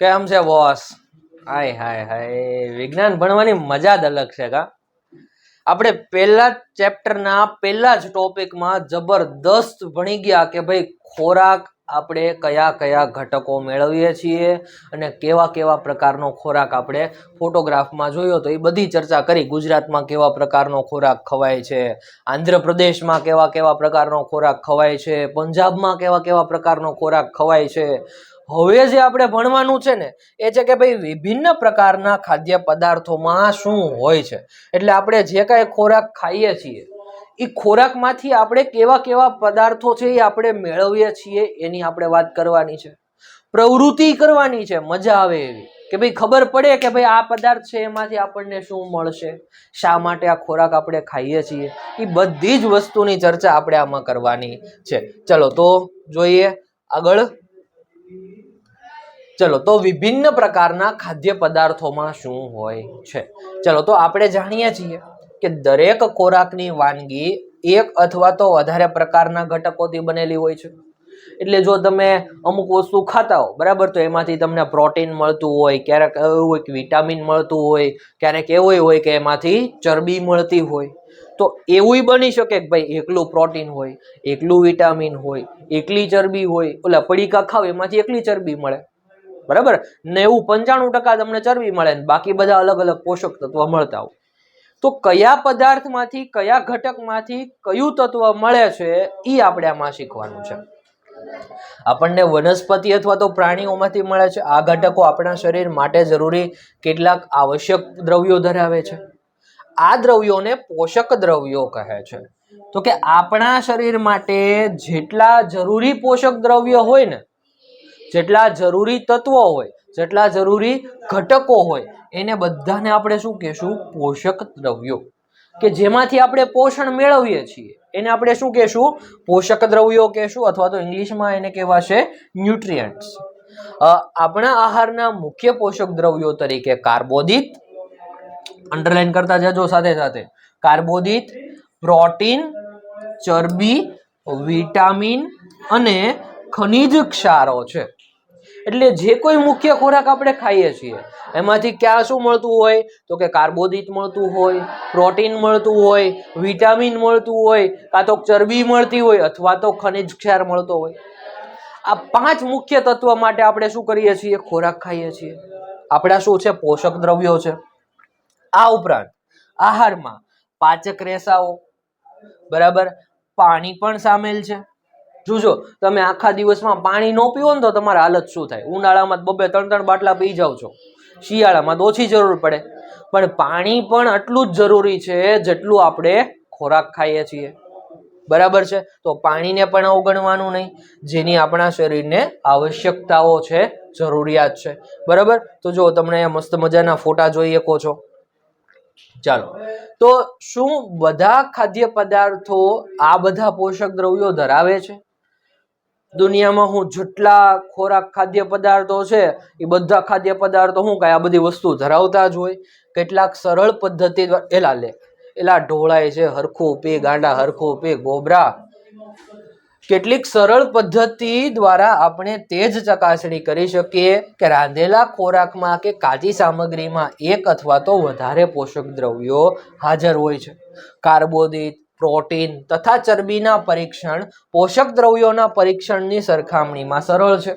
કેમ છે બોસ? હાય હાય હાય. વિજ્ઞાન ભણવાની મજા જ અલગ છે કા? આપણે પહેલા ચેપ્ટરના પહેલા જ ટોપિકમાં જબરદસ્ત ભણી ગયા કે ભાઈ ખોરાક આપણે કયા કયા ઘટકો મેળવીએ છીએ અને કેવા કેવા પ્રકારનો ખોરાક આપણે ફોટોગ્રાફમાં જોયો તો એ બધી ચર્ચા કરી. ગુજરાતમાં કેવા પ્રકારનો ખોરાક ખવાય છે? આંધ્રપ્રદેશમાં કેવા કેવા પ્રકારનો ખોરાક ખવાય છે? પંજાબમાં કેવા કેવા પ્રકારનો ખોરાક ખવાય છે? હવે જે આપણે ભણવાનું છે ને, એ છે કે ભાઈ વિભિન્ન પ્રકારના ખાદ્ય પદાર્થોમાં શું હોય છે? એટલે આપણે જે કાંઈ ખોરાક ખાઈએ છીએ, એ ખોરાકમાંથી આપણે કેવા કેવા પદાર્થો છે એ આપણે મેળવીએ છીએ, એની આપણે વાત કરવાની છે. પ્રવૃત્તિ કરવાની છે, મજા આવે એવી. કે ભાઈ ખબર પડે કે ભાઈ આ પદાર્થ છે, એમાંથી આપણને શું મળશે? શા માટે આ ખોરાક આપણે ખાઈએ છીએ? એ બધી જ વસ્તુની ચર્ચા આપણે આમાં કરવાની છે. ચલો તો જોઈએ આગળ. ચલો, તો વિભિન્ન પ્રકારના ખાદ્ય પદાર્થોમાં શું હોય છે? ચલો, તો આપણે જાણીએ છીએ કે દરેક ખોરાકની વાનગી એક અથવા તો વધારે પ્રકારના ઘટકોથી બનેલી હોય છે. એટલે જો તમે અમુક વસ્તુ ખાતા હો, બરાબર? તો એમાંથી તમને પ્રોટીન મળતું હોય, ક્યારેક એવું હોય કે વિટામિન મળતું હોય, ક્યારેક એવું હોય કે એમાંથી ચરબી મળતી હોય. તો એવું બની શકે કે ભાઈ એકલું પ્રોટીન હોય, એકલું વિટામિન હોય, એકલી ચરબી હોય, ઓલા પડીકા ખાવ, એમાંથી એકલી ચરબી મળે. બરાબર? નેવું પંચાણું ટકા તમને ચરબી મળે ને બાકી બધા અલગ અલગ પોષક તત્વ મળતા હોય. તો કયા પદાર્થમાંથી, કયા ઘટકમાંથી, કયું તત્વ મળે છે એ આપણે આમાં શીખવાનું છે. આપણને વનસ્પતિ અથવા તો પ્રાણીઓમાંથી મળે છે. આ ઘટકો આપણા શરીર માટે જરૂરી કેટલાક આવશ્યક દ્રવ્યો ધરાવે છે. આ દ્રવ્યોને પોષક દ્રવ્યો કહે છે. તો કે આપણા શરીર માટે જેટલા જરૂરી પોષક દ્રવ્ય હોય ને જેટલા જરૂરી તત્વો હોય, જેટલા જરૂરી ઘટકો હોય, એને બધાને આપણે શું કહેશું? પોષક દ્રવ્યો. કે જેમાંથી આપણે પોષણ મેળવીએ છીએ, એને આપણે શું કહેશું? પોષક દ્રવ્યો કહેશું, અથવા તો ઇંગ્લિશમાં એને કહેવાશે ન્યુટ્રિયન્ટ્સ. આપણા આહારના મુખ્ય પોષક દ્રવ્યો તરીકે કાર્બોદિત અંડરલાઈન કરતા જજો સાથે સાથે. કાર્બોદિત, પ્રોટીન, ચરબી, વિટામિન અને ખનિજ ક્ષારો છે. એટલે જે કોઈ મુખ્ય ખોરાક આપણે ખાઈએ છીએ, એમાંથી ક્યાં શું મળતું હોય? તો કે કાર્બોદિત મળતું હોય, પ્રોટીન મળતું હોય, વિટામિન મળતું હોય, કાં તો ચરબી મળતી હોય, અથવા તો ખનિજ ક્ષાર મળતો હોય. આ પાંચ મુખ્ય તત્વ માટે આપણે શું કરીએ છીએ? ખોરાક ખાઈએ છીએ. આપણા શું છે? પોષક દ્રવ્યો છે. આ ઉપરાંત આહારમાં પાચક રેસાઓ, બરાબર? પાણી પણ સામેલ છે. જોજો, તમે આખા દિવસમાં પાણી ન પીવો ને તો તમારી હાલત શું થાય? ઉનાળામાં બબે ત્રણ ત્રણ બાટલા પી જાઓ છો. શિયાળામાં તો ઓછી જરૂર પડે. પણ પાણી પણ આટલું જ જરૂરી છે જેટલું આપણે ખોરાક ખાઈએ છીએ. બરાબર છે? તો પાણીને પણ અવગણવાનું નહીં. જેની આપણા શરીરને આવશ્યકતાઓ છે, જરૂરિયાત છે. બરાબર? તો જો તમને મસ્ત મજાના ફોટા જોઈ શકો છો. ચાલો. તો શું બધા ખાદ્ય પદાર્થો આ બધા પોષક દ્રવ્યો ધરાવે છે? દુનિયામાં હું જેટલા ખોરાક ખાદ્ય પદાર્થો છે, એ બધા ખાદ્ય પદાર્થો શું કાંઈ આ બધી વસ્તુ ધરાવતા જ હોય. કેટલાક સરળ પદ્ધતિ એલા લે. એલા ઢોળાય છે, હરખું પી ગાંડા, હરખું પી ગોબરા. કેટલીક સરળ પદ્ધતિ દ્વારા આપણે તે જ ચકાસણી કરી શકીએ કે રાંધેલા ખોરાકમાં કે કાચી સામગ્રીમાં એક અથવા તો વધારે પોષક દ્રવ્યો હાજર હોય છે. કાર્બોદિત પ્રોટીન તથા ચરબીના પરીક્ષણ, પોષક દ્રવ્યોના પરીક્ષણની સરખામણીમાં સરળ છે.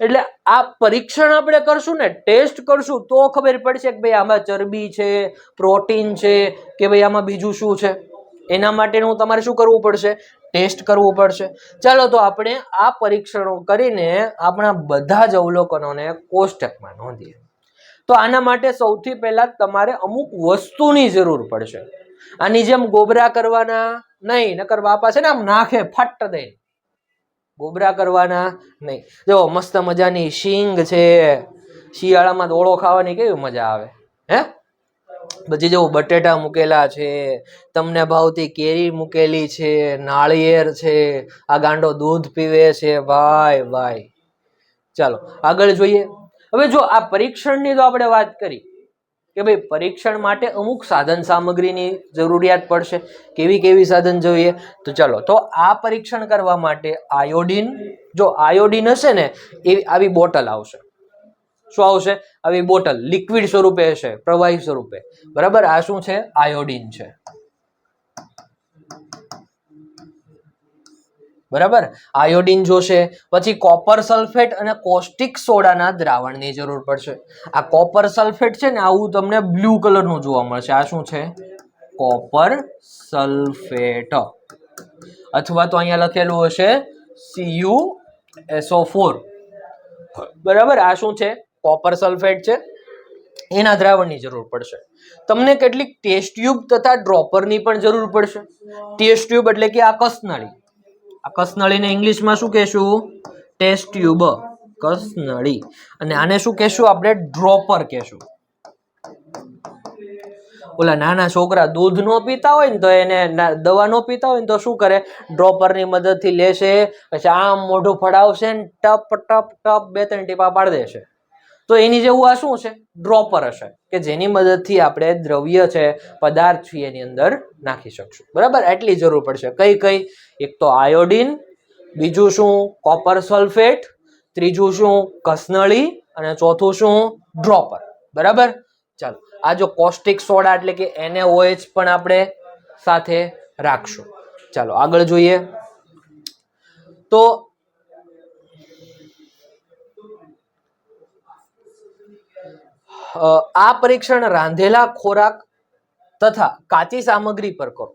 એટલે આ પરીક્ષણ આપણે કરશું ને, ટેસ્ટ કરશું, તો ખબર પડશે કે ભાઈ આમાં ચરબી છે, પ્રોટીન છે, કે ભાઈ આમાં બીજું શું છે. એના માટેનું તમારે શું કરવું પડશે? ટેસ્ટ કરવું પડશે. ચાલો તો આપણે આ પરીક્ષણો કરીને આપણા બધા જ અવલોકનોને કોષ્ટકમાં નોંધીએ. તો આના માટે સૌથી પહેલાં તમારે અમુક વસ્તુની જરૂર પડશે. આની જેમ ગોબરા કરવાના નહીં, નકર બાપા છે ને આમ નાખે, ફટ દે. ગોબરા કરવાના નહીં. જો, મસ્ત મજાની શીંગ છે. શિયાળામાં દોળો ખાવાની કેવી મજા આવે, હે? પછી જો બટેટા મૂકેલા છે, તમને ભાવતી કેરી મૂકેલી છે, નાળિયેર છે, આ ગાંડો દૂધ પીવે છે, ભાઈ ભાઈ. ચાલો, આગળ જોઈએ. હવે જો, આ પરીક્ષણની તો આપણે વાત કરી. કે ભાઈ પરીક્ષણ માટે અમુક સાધન સામગ્રીની જરૂરિયાત પડશે, કેવી કેવી સાધન જોઈએ? તો ચાલો, તો આ પરીક્ષણ કરવા માટે આયોડિન, જો આયોડિન હશે ને એવી આવી બોટલ આવશે. શું આવશે? આવી બોટલ, લિક્વિડ સ્વરૂપે હશે, પ્રવાહી સ્વરૂપે. બરાબર? આ શું છે? આયોડિન છે. બરાબર? આયોડિન જોશે, પછી કોપર સલ્ફેટ અને કોસ્ટિક સોડાના દ્રાવણની જરૂર પડશે. આ કોપર સલ્ફેટ છે ને, આવું તમને બ્લુ કલરનું જોવા મળશે. આ શું છે? Copper sulphate. અથવા તો અહીંયા લખેલું હશે સીયુ એસઓ ફોર બરાબર? આ શું છે? કોપર સલ્ફેટ છે. એના દ્રાવણની જરૂર પડશે. તમને કેટલીક ટેસ્ટ ટ્યુબ તથા ડ્રોપરની પણ જરૂર પડશે. ટેસ્ટ ટ્યુબ એટલે કે આ કસનળી. આ કસનળીને ઇંગ્લિશમાં શું કહેશું? Test tube. કસનળી. અને આને શું કહેશું? આપણે ડ્રોપર કહેશું. ઓલા નાના છોકરા દૂધ નો પીતા હોય ને તો એને દવા નો પીતા હોય ને તો શું કરે? ડ્રોપરની મદદથી લેશે, પછી આમ મોઢું ફડાવશે ને ટપ ટપ ટપ બે ત્રણ ટીપા પાડી દેશે. તો એની જેવું આ શું છે? ડ્રોપર હશે, કે જેની મદદથી આપણે દ્રવ્ય છે, પદાર્થ છે, એની અંદર નાખી શકશું. બરાબર? એટલી જરૂર પડશે. કઈ કઈ? એક તો આયોડીન, બીજું શું? કોપર સલ્ફેટ, ત્રીજું શું? કસનળી અને ચોથું શું? ડ્રોપર. બરાબર? ચાલો. આ જો કોસ્ટિક સોડા એટલે કે એને ઓએચ પણ આપણે સાથે રાખશું. ચાલો, આગળ જોઈએ. તો આ પરીક્ષણ રાંધેલા ખોરાક તથા કાચી સામગ્રી પર કરો.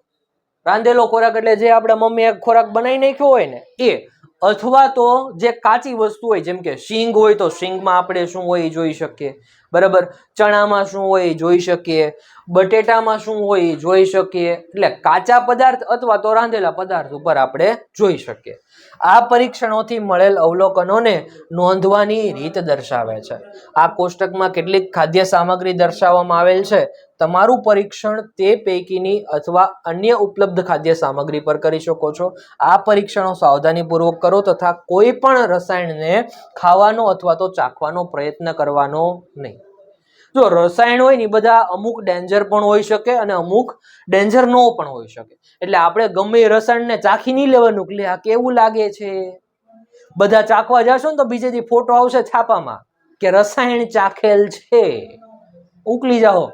રાંધેલો ખોરાક એટલે જે આપણે મમ્મીએ ખોરાક બનાવી નાખ્યો હોય ને, એ. અથવા તો જે કાચી વસ્તુ હોય, જેમ કે શીંગ હોય તો શીંગમાં આપણે શું હોય એ જોઈ શકીએ. બરાબર? ચણામાં શું હોય એ જોઈ શકીએ. બટેટામાં શું હોય એ જોઈ શકીએ. એટલે કાચા પદાર્થ અથવા તો રાંધેલા પદાર્થ ઉપર આપણે જોઈ શકીએ. આ પરીક્ષણોથી મળેલ અવલોકનોને નોંધવાની રીત દર્શાવે છે. આ કોષ્ટકમાં કેટલીક ખાદ્ય સામગ્રી દર્શાવવામાં આવેલ છે. તમારું પરીક્ષણ તે પૈકીની અથવા અન્ય ઉપલબ્ધ ખાદ્ય સામગ્રી પર કરી શકો છો. આ પરીક્ષણો સાવધાનીપૂર્વક કરો તથા કોઈ પણ રસાયણને ખાવાનો અથવા તો ચાખવાનો પ્રયત્ન કરવાનો નહીં. જો રસાયણ હોય ને એ બધા અમુક ડેન્જર પણ હોઈ શકે અને અમુક ડેન્જર નો પણ હોઈ શકે. એટલે આપણે ગમે એ રસાયણને ચાખી નહીં લેવાનું કે આ કેવું લાગે છે? બધા ચાખવા જશો ને તો બીજેથી ફોટો આવશે છાપામાં કે રસાયણ ચાખેલ છે. ઉકલી જાઓ.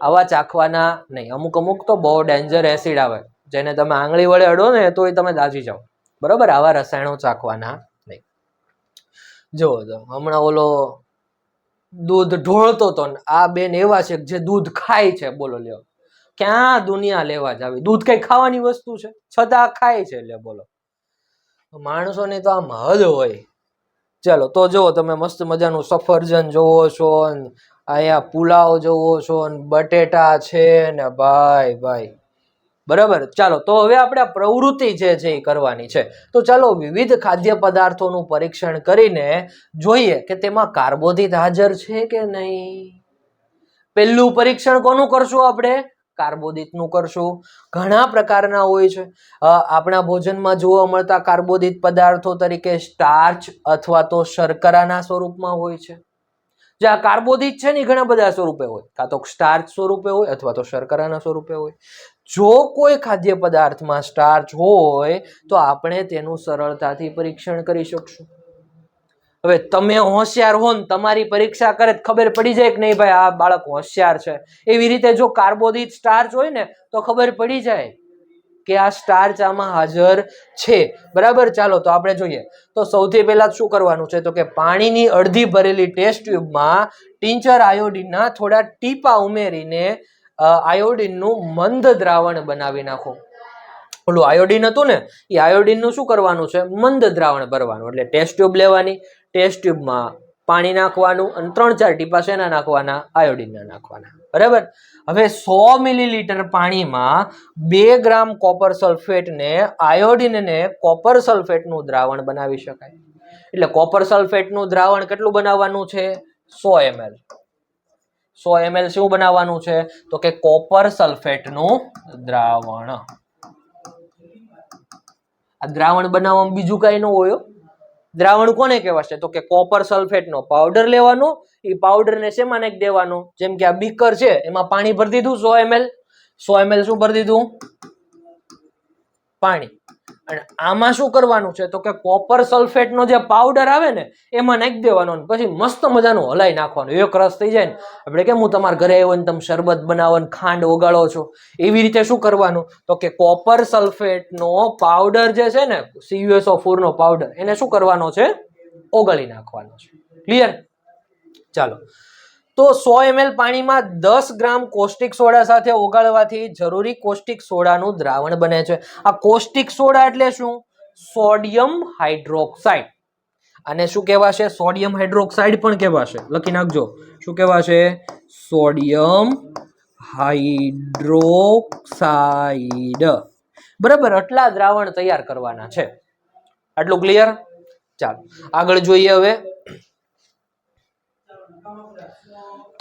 આવા ચાખવાના નહીં. અમુક અમુક તો બહુ ડેન્જર એસિડ આવે. જેને તમે આંગળી વડે અડો ને તો એ તમે દાજી જાઓ. બરોબર? આવા રસાયણો ચાખવાના નહીં. જો હમણાં ઓલો દૂધ ઢોળતો તો ને. આ બેન એવા છે જે દૂધ ખાય છે. બોલો લ્યો. ક્યાં દુનિયા લેવા જ આવી દૂધ કઈ ખાવાની વસ્તુ છે? છતાં ખાય છે લે બોલો. માણસોને તો આમ હદ હોય. ચાલો, તો જુઓ તમે મસ્ત મજાનું સફરજન જોવો છો અહીંયા પુલાવ જોવો છો ને, બટેટા છે ને, ભાઈ ભાઈ. બરાબર? ચાલો, તો હવે આપણે પ્રવૃત્તિ જે છે એ કરવાની છે. તો ચાલો, વિવિધ ખાદ્ય પદાર્થોનું પરીક્ષણ કરીને જોઈએ કે તેમાં કાર્બોદિત હાજર છે કે નહીં? પહેલું પરીક્ષણ કોનું કરશું આપણે? કાર્બોદિતનું કરશું. ઘણા પ્રકારના હોય છે. આપણા ભોજનમાં જોવા મળતા કાર્બોદિત પદાર્થો તરીકે સ્ટાર્ચ અથવા તો શર્કરાના સ્વરૂપમાં હોય છે. જે આ કાર્બોદિત છે ને ઘણા બધા સ્વરૂપે હોય. કાં તો સ્ટાર્ચ સ્વરૂપે હોય અથવા તો શર્કરાના સ્વરૂપે હોય. જો કોઈ ખાદ્ય પદાર્થમાં સ્ટાર્ચ હોય, તો આપણે તેનું સરળતાથી પરીક્ષણ કરી શકશું. હવે તમે હોશિયાર હો ને તમારી પરીક્ષા કરે ખબર પડી જાય કે નહીં ભાઈ આ બાળક હોશિયાર છે. એવી રીતે જો કાર્બોદિત સ્ટાર્ચ હોય ને, તો ખબર પડી જાય. કે આ સ્ટાર ચામાં હાજર છે. બરાબર? ચાલો, તો આપણે જોઈએ. તો સૌથી પહેલા શું કરવાનું છે? તો કે પાણીની અડધી ભરેલી ટેસ્ટ ટ્યુબમાં ટીંચર આયોડિનના થોડા ટીપા ઉમેરીને આયોડિનનું મંદ દ્રાવણ બનાવી નાખો. ઓલું આયોડિન હતું ને, એ આયોડિનનું શું કરવાનું છે? મંદ દ્રાવણ ભરવાનું. એટલે ટેસ્ટ ટ્યુબ લેવાની. ટેસ્ટ ટ્યુબમાં પાણી નાખવાનું અને ત્રણ ચાર ટીપા શેના નાખવાના? આયોડિનના નાખવાના. બરાબર? હવે સો મિલીલીટર પાણીમાં બે ગ્રામ કોપર સલ્ફેટને આયોડિનને કોપર સલ્ફેટનું દ્રાવણ બનાવી શકાય. એટલે કોપર સલ્ફેટનું દ્રાવણ કેટલું બનાવવાનું છે? સો એમએલ સો એમએલ શું બનાવવાનું છે? તો કે કોપર સલ્ફેટનું દ્રાવણ. આ દ્રાવણ બનાવવામાં બીજું કાંઈ ન હોય. દ્રાવણ કોને કહેવાશે? તો કે કોપર સલ્ફેટનો પાવડર લેવાનો એ પાવડરને શેમાં નાખી દેવાનો? જેમ કે આ બીકર છે, એમાં પાણી ભરી દીધું સો એમએલ સો એમએલ શું ભરી દીધું? પાણી. અને આમાં શું કરવાનું છે? તો કે કોપર સલ્ફેટનો જે પાવડર આવે ને, એમાં નાખી દેવાનો પછી મસ્ત મજાનું હલાઈ નાખવાનું. એક રસ થઈ જાય ને. આપણે કેમ, હું તમારા ઘરે આવ્યો ને, તમે શરબત બનાવો ને, ખાંડ ઓગાળો છો. એવી રીતે શું કરવાનું? તો કે કોપર સલ્ફેટનો પાવડર જે છે ને સીયુએસઓ ફોરનો પાવડર એને શું કરવાનો છે? ઓગાળી નાખવાનો છે. ક્લિયર ચાલો. તો સો એમએલ પાણીમાં દસ ગ્રામ કોસ્ટિક સોડા સાથે ઓગાળવાથી જરૂરી કોસ્ટિક સોડાનું દ્રાવણ બને છે. આ કોસ્ટિક સોડા એટલે શું? Sodium hydroxide. અને શું કહેવાશે? સોડિયમ હાઇડ્રોક્સાઇડ પણ કહેવાશે. લખી નાખજો. શું કહેવાશે? Sodium hydroxide. બરાબર, આટલા દ્રાવણ તૈયાર કરવાના છે. આટલું ક્લિયર ચાલો. આગળ જોઈએ હવે.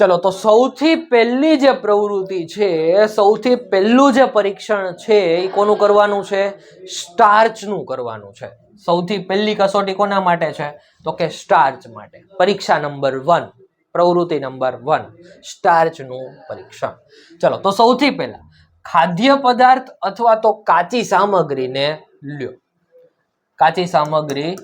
ચલો, તો સૌથી પહેલી જે પ્રવૃત્તિ છે, સૌથી પહેલું જે પરીક્ષણ છે, એ કોનું કરવાનું છે? સ્ટાર્ચનું કરવાનું છે. સૌથી પહેલી કસોટી કોના માટે છે? તો કે સ્ટાર્ચ માટે. પરીક્ષા નંબર વન, પ્રવૃત્તિ નંબર વન, સ્ટાર્ચનું પરીક્ષણ. ચલો, તો સૌથી પહેલા, ખાદ્ય પદાર્થ અથવા તો કાચી સામગ્રીને લ્યો. કાચી સામગ્રી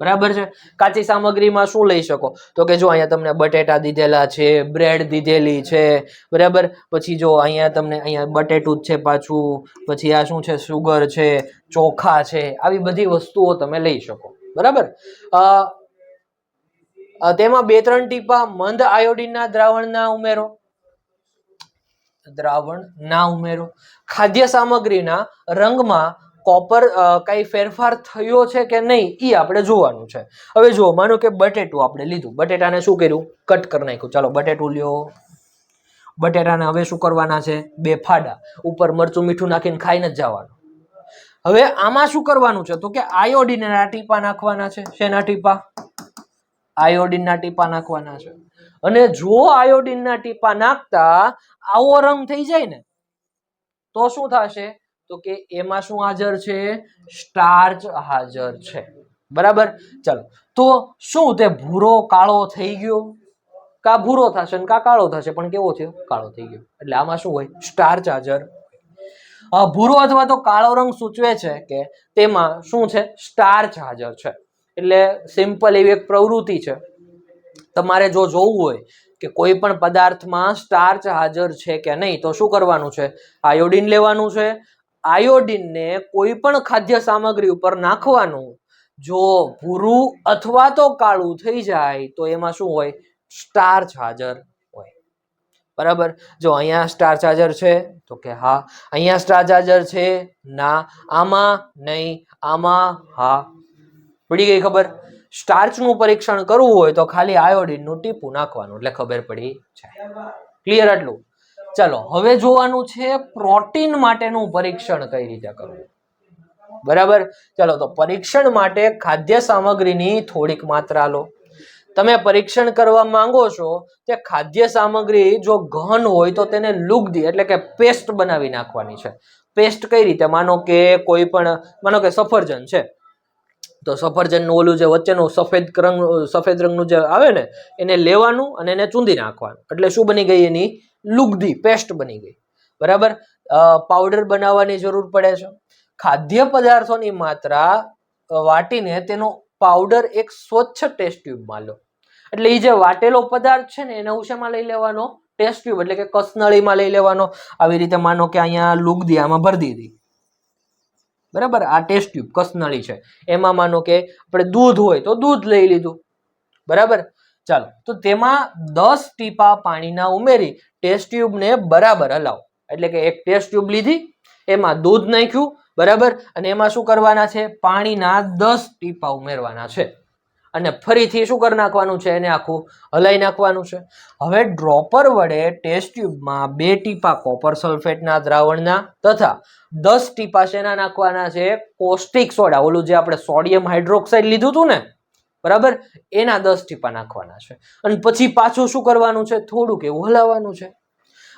બરાબર છે? કાચી સામગ્રીમાં શું લઈ શકો? તો કે જો અહીંયા તમને બટેટા દીધેલા છે, બ્રેડ દીધેલી છે, બરાબર? પછી જો અહીંયા તમને અહીંયા બટેટું જ છે પાછું, પછી આ શું છે? સુગર છે, ચોખા છે, આવી બધી વસ્તુઓ તમે લઈ શકો. બરાબર? તેમાં બે ત્રણ ટીપા મંદ આયોડિનના દ્રાવણના ઉમેરો. દ્રાવણ ના ઉમેરો. ખાદ્ય સામગ્રીના રંગમાં કોપર કાંઈ ફેરફાર થયો છે કે નહીં એ આપણે જોવાનું છે. હવે જુઓ, માનો કે બટેટું આપણે લીધું. બટેટાને શું કર્યું? કટ કરી નાખ્યું. ચાલો, બટેટું લ્યો. બટેટાને હવે શું કરવાના છે? બે ફાડા. ઉપર મરચું મીઠું નાખીને ખાઈને જ જવાનું. હવે આમાં શું કરવાનું છે? તો કે આયોડિનના ટીપા નાખવાના છે. શેના ટીપા? આયોડિનના ટીપા નાખવાના છે. અને જો આયોડિનના ટીપા નાખતા આવો રંગ થઈ જાય ને, તો શું થશે? તો કે એમાં શું હાજર છે? સ્ટાર્ચ હાજર છે. બરાબર? ચાલો. તો શું તે ભૂરો કાળો થઈ ગયો? કા ભૂરો થશે ને કા કાળો થશે? પણ કેવો થયો? કાળો થઈ ગયો. એટલે આમાં શું હોય? સ્ટાર્ચ હાજર. ભૂરો અથવા તો કાળો રંગ સૂચવે છે કે તેમાં શું છે? સ્ટાર્ચ હાજર છે. એટલે સિમ્પલ એવી એક પ્રવૃત્તિ છે. તમારે જો જોવું હોય કે કોઈ પણ પદાર્થમાં સ્ટાર્ચ હાજર છે કે નહીં, તો શું કરવાનું છે? આયોડિન લેવાનું છે આયોડિનને કોઈ પણ ખાદ્ય સામગ્રી ઉપર નાખવાનું. જો ભૂરું અથવા તો કાળું થઈ જાય, તો એમાં શું હોય? સ્ટાર્ચ હાજર હોય. બરાબર? જો અહીંયા સ્ટાર્ચ હાજર છે, તો કે હા. અહીંયા સ્ટાર્ચ હાજર છે, ના. આમાં નહીં, આમાં હા. પડી ગઈ ખબર? સ્ટાર્ચનું પરીક્ષણ કરવું હોય તો ખાલી આયોડિનનું ટીપું નાખવાનું, એટલે ખબર પડી જાય. ક્લિયર આટલું? ચાલો, હવે જોવાનું છે પ્રોટીન માટેનું પરીક્ષણ કઈ રીતે કરવું? બરાબર? ચાલો, તો પરીક્ષણ માટે ખાદ્ય સામગ્રીની થોડીક માત્રા લો. તમે પરીક્ષણ કરવા માંગો છો, તે ખાદ્ય સામગ્રી જો ઘન હોય તો તેને લુગદી એટલે કે પેસ્ટ બનાવી નાખવાની છે. પેસ્ટ કઈ રીતે? માનો કે કોઈ પણ, માનો કે સફરજન છે. તો સફરજનનું ઓલું જે વચ્ચેનું સફેદ રંગ, સફેદ રંગનું જે આવે ને, એને લેવાનું અને એને ચૂંદી નાખવાનું. એટલે શું બની ગઈ એની? લુગદી પેસ્ટ બની ગઈ. બરાબર? પાવડર બનાવવાની જરૂર પડે છે. ખાદ્ય પદાર્થોની માત્રા વાટીને તેનો પાવડર એક સ્વચ્છ ટેસ્ટ ટ્યુબમાં લો. એટલે એ જે વાટેલો પદાર્થ છે ને, એને ઉશામાં લઈ લેવાનો? ટેસ્ટ ટ્યુબ એટલે કે કસનળીમાં લઈ લેવાનો. આવી રીતે માનો કે અહીંયા લુગદી આમાં ભરી દીધી. બરાબર? આ ટેસ્ટ ટ્યુબ કસનળી છે. એમાં માનો કે આપણે દૂધ હોય તો દૂધ લઈ લીધું. બરાબર? ચાલો, તો તેમાં દસ ટીપા પાણીના ઉમેરી ટેસ્ટ ટ્યુબને બરાબર હલાવો. એટલે કે એક ટેસ્ટ ટ્યુબ લીધી, એમાં દૂધ નાખ્યું, બરાબર? અને એમાં શું કરવાના છે? પાણીના દસ ટીપા ઉમેરવાના છે. અને ફરીથી શું કરી નાખવાનું છે? એને આખું હલાઈ નાખવાનું છે. હવે ડ્રોપર વડે ટેસ્ટ ટ્યુબમાં બે ટીપા કોપર સલ્ફેટના દ્રાવણના તથા દસ ટીપા શેના નાખવાના છે? કોસ્ટિક સોડા ઓલું જે આપણે સોડિયમ હાઇડ્રોક્સાઇડ લીધું હતું ને, બરાબર? એના દસ ટીપા નાખવાના છે. અને પછી પાછું શું કરવાનું છે? થોડુંક એવું હલાવવાનું છે.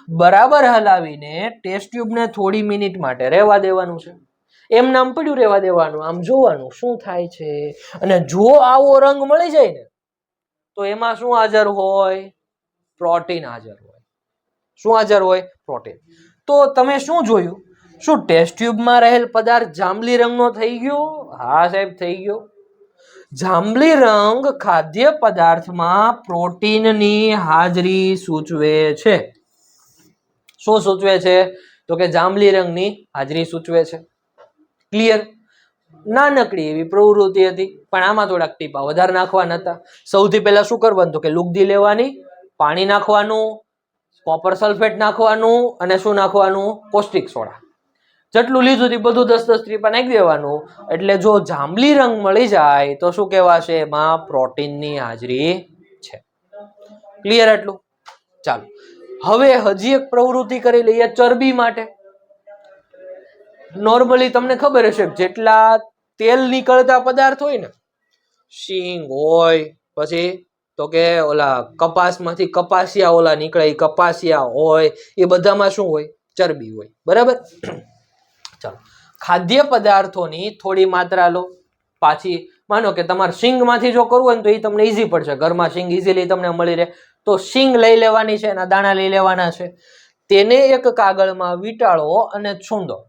બરાબર હલાવીને ટેસ્ટ ટ્યુબને થોડી મિનિટ માટે રહેવા દેવાનું છે. એમ નામ પડ્યું રહેવા દેવાનું, આમ જોવાનું શું થાય છે? અને જો આવો રંગ મળી જાય ને, તો એમાં શું હાજર હોય? પ્રોટીન હાજર હોય. શું હાજર હોય? પ્રોટીન. તો તમે શું જોયું? શું ટેસ્ટ ટ્યુબમાં રહેલ પદાર્થ જાંબલી રંગનો થઈ ગયો? હા સાહેબ, થઈ ગયો. જાંબલી રંગ ખાદ્ય પદાર્થમાં પ્રોટીનની હાજરી સૂચવે છે. શું સૂચવે છે? તો કે જાંબલી રંગની હાજરી સૂચવે છે. ક્લિયર નાનકડી એવી પ્રવૃત્તિ હતી, પણ આમાં થોડાક ટીપા વધારે નાખવાના હતા. સૌથી પહેલા શું કરવાનું તો કે લુગદી લેવાની, પાણી નાખવાનું કોપર સલ્ફેટ નાખવાનું અને શું નાખવાનું? Caustic soda. જેટલું લીધું તે બધું દસ દસ ટીપા નાખી દેવાનું. એટલે જો જાંબલી રંગ મળી જાય, તો શું કહેવાશે? એમાં પ્રોટીનની હાજરી છે. ક્લિયર એટલું ચાલો. હવે હજી એક પ્રવૃત્તિ કરી લઈએ ચરબી માટે. નોર્મલી તમને ખબર હશે જેટલા તેલ નીકળતા પદાર્થ હોય ને, શીંગ હોય પછી તો કે ઓલા કપાસમાંથી કપાસિયા ઓલા નીકળે એ કપાસિયા હોય એ બધામાં શું હોય? ચરબી હોય. બરાબર? ચાલો. ખાદ્ય પદાર્થોની થોડી માત્રા લો. પાછી માનો કે તમારે શીંગમાંથી જો કરવું હોય ને તો એ તમને ઈઝી પડશે. ઘરમાં શીંગ ઇઝીલી તમને મળી રહે. તો શીંગ લઈ લેવાની છે, એના દાણા લઈ લેવાના છે. તેને એક કાગળમાં વીંટાળો અને છૂંદો.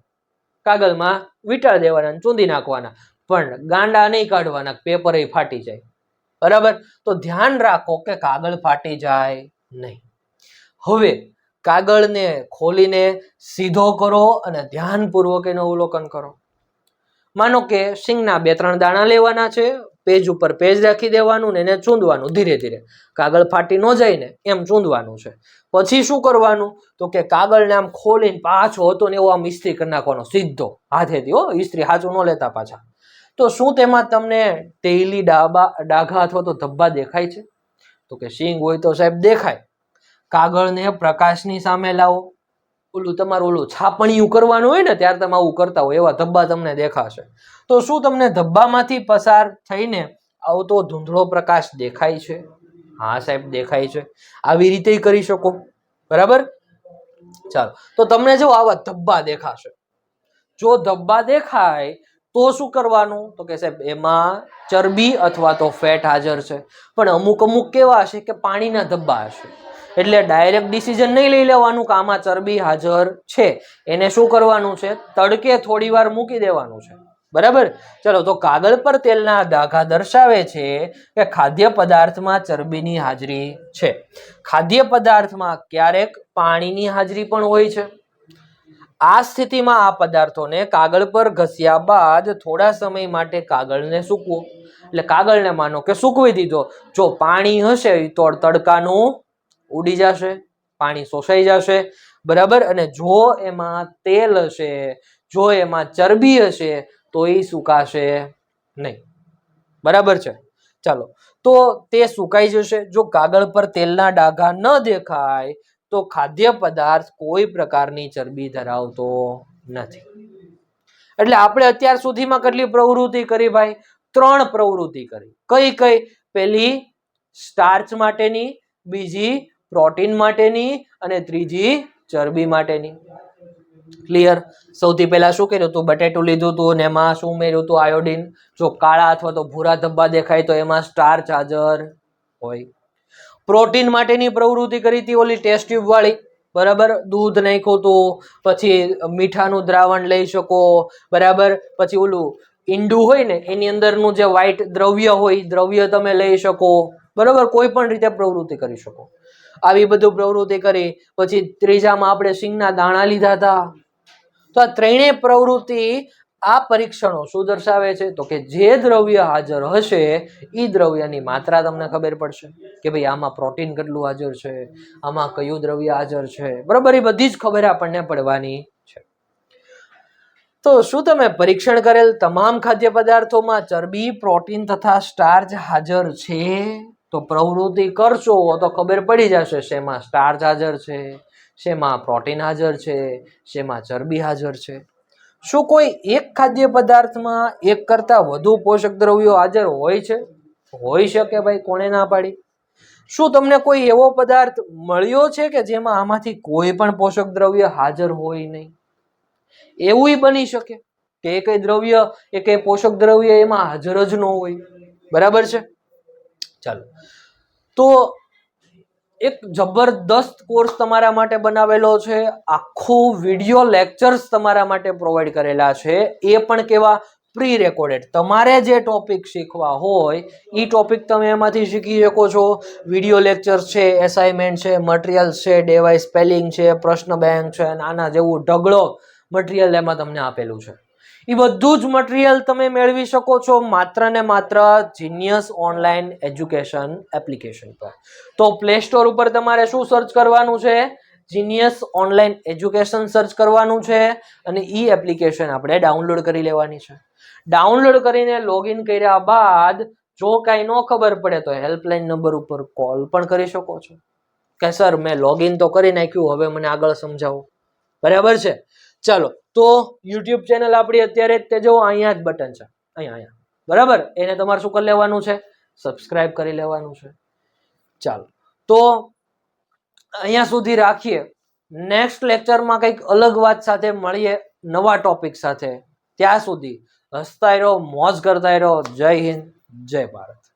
કાગળમાં વીંટાળ દેવાના ચૂંદી નાખવાના. પણ ગાંડા નહીં કાઢવાના પેપર એ ફાટી જાય. બરાબર? તો ધ્યાન રાખો કે કાગળ ફાટી જાય નહીં. હવે કાગળને ખોલીને સીધો કરો અને ધ્યાનપૂર્વક એનું અવલોકન કરો. માનો કે સિંગના બે ત્રણ દાણા લેવાના છે પેજ ઉપર પેજ રાખી દેવાનું ને એને ચૂંદવાનું ધીરે ધીરે. કાગળ ફાટી ન જાય ને એમ ચૂંદવાનું છે. પછી શું કરવાનું? તો કે કાગળને આમ ખોલીને પાછો હતો ને એવો આમ ઇસ્ત્રી કરી નાખવાનો, સીધો હાથેથી હો, ઇસ્ત્રી હાચું ન લેતા પાછા. તો શું તેમાં તમને તેલી, ડાબા, ડાઘા અથવા તો ધબ્બા દેખાય છે? તો કે સિંગ હોય તો સાહેબ દેખાય. કાગળને પ્રકાશની સામે લાવો. ઓલું તમારું ઓલું છાપણિયું કરવાનું હોય ને, ત્યારે તમે આવું કરતા હોય, એવા ધબ્બા તમને દેખાશે. તો શું તમને ધબ્બામાંથી પસાર થઈને આવતો ધૂંધળો પ્રકાશ દેખાય છે? હા, સાહેબ, દેખાય છે. આવી રીતે કરી શકો. બરાબર? ચાલો. તો તમને જો આવા ધબ્બા દેખાશે. જો ધબ્બા દેખાય, તો શું કરવાનું? તો કે સાહેબ, એમાં ચરબી અથવા તો ફેટ હાજર છે. પણ અમુક અમુક કેવા હશે કે પાણીના ધબ્બા હશે. એટલે ડાયરેક્ટ ડિસિઝન નહીં લઈ લેવાનું કે આમાં ચરબી હાજર છે. એને શું કરવાનું છે? તડકે થોડી વાર મૂકી દેવાનું છે. બરાબર? ચલો, તો કાગળ પર તેલના દાગા દર્શાવે છે કે ખાદ્ય પદાર્થમાં ચરબીની હાજરી છે. ખાદ્ય પદાર્થમાં ક્યારેક પાણીની હાજરી પણ હોય છે. આ સ્થિતિમાં આ પદાર્થોને કાગળ પર ઘસ્યા બાદ થોડા સમય માટે કાગળને સૂકવો. એટલે કાગળને માનો કે સૂકવી દીધો. જો પાણી હશે તો તડકાનું ઉડી જશે, પાણી શોષાઈ જશે, બરાબર? અને જો એમાં તેલ હશે, જો એમાં ચરબી હશે, તો એ સુકાશે નહીં. બરાબર છે? ચાલો, તો તે સુકાઈ જશે. જો કાગળ પર તેલના ડાઘા ન દેખાય, તો ખાદ્ય પદાર્થ કોઈ પ્રકારની ચરબી ધરાવતો નથી. એટલે આપણે અત્યાર સુધીમાં કેટલી પ્રવૃત્તિ કરી ભાઈ? ત્રણ પ્રવૃત્તિ કરી. કઈ કઈ? પેલી સ્ટાર્ચ માટેની, બીજી પ્રોટીન માટેની અને ત્રીજી ચરબી માટેની. ક્લિયર સૌથી પહેલાં શું કર્યું હતું બટેટું લીધું હતું ને એમાં શું ઉમેર્યું હતું આયોડિન. જો કાળા અથવા તો ભૂરા ધબ્બા દેખાય તો એમાં સ્ટાર્ચ હાજર હોય. પ્રોટીન માટેની પ્રવૃત્તિ કરી હતી ઓલી ટેસ્ટ ટ્યુબ બરાબર? દૂધ નાખ્યું હતું પછી મીઠાનું દ્રાવણ લઈ શકો. બરાબર? પછી ઓલું ઈંડું હોય ને, એની અંદરનું જે વ્હાઈટ દ્રવ્ય હોય, દ્રવ્ય તમે લઈ શકો. બરાબર? કોઈ પણ રીતે પ્રવૃત્તિ કરી શકો. આવી બધું પ્રવૃત્તિ કરી. પછી ત્રીજામાં આપણે સિંગના દાણા લીધા હતા. તો આ ત્રણેય પ્રવૃત્તિ આ પરીક્ષણો શું દર્શાવે છે? તો કે જે દ્રવ્ય હાજર હશે એ દ્રવ્યની માત્રા તમને ખબર પડશે કે ભાઈ આમાં પ્રોટીન કેટલું હાજર છે, આમાં કયું દ્રવ્ય હાજર છે. બરાબર, એ બધી જ ખબર આપણને પડવાની છે. તો શું તમે પરીક્ષણ કરેલ તમામ ખાદ્ય પદાર્થોમાં ચરબી, પ્રોટીન તથા સ્ટાર્ચ હાજર છે? તો પ્રવૃત્તિ કરશો તો ખબર પડી જશે શેમાં સ્ટાર્ચ હાજર છે, શેમાં પ્રોટીન હાજર છે, શેમાં ચરબી હાજર છે. શું કોઈ એક ખાદ્ય પદાર્થમાં એક કરતાં વધુ પોષક દ્રવ્યો હાજર હોય છે? હોઈ શકે ભાઈ, કોણે ના પાડી? શું તમને કોઈ એવો પદાર્થ મળ્યો છે કે જેમાં આમાંથી કોઈ પણ પોષક દ્રવ્ય હાજર હોય નહીં? એવું બની શકે કે એ દ્રવ્ય, એ કઈ પોષક દ્રવ્ય એમાં હાજર જ ન હોય. બરાબર છે? ચાલો. તો એક જબરદસ્ત કોર્સ તમારા માટે બનાવેલો છે. આખો વીડિયો લેક્ચર્સ તમારા માટે પ્રોવાઈડ કરેલા છે. એ પણ કેવા? પ્રી રેકોર્ડેડ તમારે જે ટોપિક શીખવા હોય એ ટોપિક તમે એમાંથી શીખી શકો છો. વીડિયો લેક્ચર છે એસાઇનમેન્ટ છે મટીરિયલ્સ છે ડેવાઇસ સ્પેલિંગ છે, પ્રશ્ન બેંક છે નાના જેવું ઢગલો મટીરિયલ એમાં તમને આપેલું છે. એ બધું જ મટીરિયલ તમે મેળવી શકો છો માત્ર ને માત્ર જીનિયસ ઓનલાઈન એજ્યુકેશન એપ્લિકેશન પર. તો પ્લે સ્ટોર ઉપર તમારે શું સર્ચ કરવાનું છે? જીનિયસ ઓનલાઈન એજ્યુકેશન સર્ચ કરવાનું છે અને એ એપ્લિકેશન આપણે ડાઉનલોડ કરી લેવાની છે. ડાઉનલોડ કરીને લોગિન કર્યા બાદ જો કાંઈ ન ખબર પડે તો હેલ્પલાઇન નંબર ઉપર કોલ પણ કરી શકો છો. કે સર મેં લોગિન તો કરી નાખ્યું, હવે મને આગળ સમજાવો. બરાબર છે? ચાલો તો યુટ્યુબ ચેનલ આપણી અત્યારે તે જો અહીંયા જ બટન છે. અહીંયા અહીંયા. બરાબર? એને તમારે શું કરી લેવાનું છે? સબસ્ક્રાઇબ કરી લેવાનું છે. ચાલો. તો અહીંયા સુધી રાખીએ. નેક્સ્ટ લેક્ચરમાં કંઈક અલગ વાત સાથે મળીએ નવા ટોપિક સાથે. ત્યાં સુધી હસતા રહો, મોજ કરતા રહો. જય હિન્દ, જય ભારત.